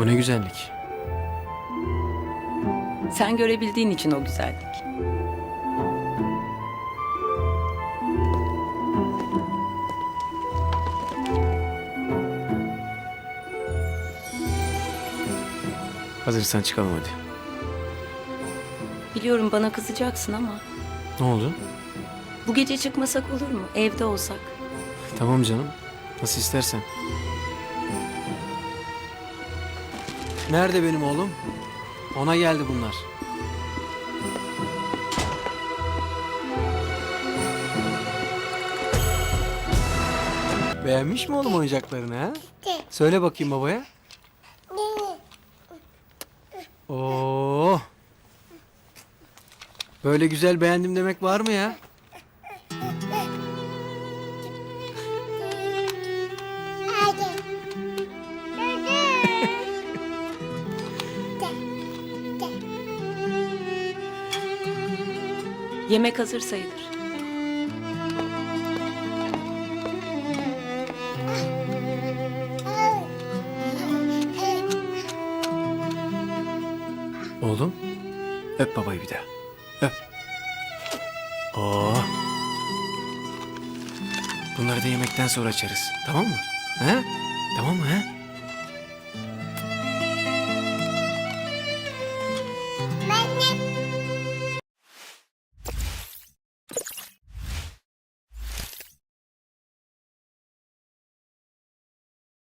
O ne güzellik. Sen görebildiğin için o güzellik. Hazırsan çıkalım hadi. Biliyorum bana kızacaksın ama Ne oldu? bu gece çıkmasak olur mu? Evde olsak. Tamam canım. Nasıl istersen. Nerede benim oğlum? Ona geldi bunlar. Beğenmiş mi oğlum oyuncaklarını ha? Söyle bakayım babaya. Oo. Böyle güzel beğendim demek var mı ya? Yemek hazır sayılır. Oğlum, öp babayı bir daha. Öp. Oo. Bunları da yemekten sonra açarız. Tamam mı? He? Tamam mı he?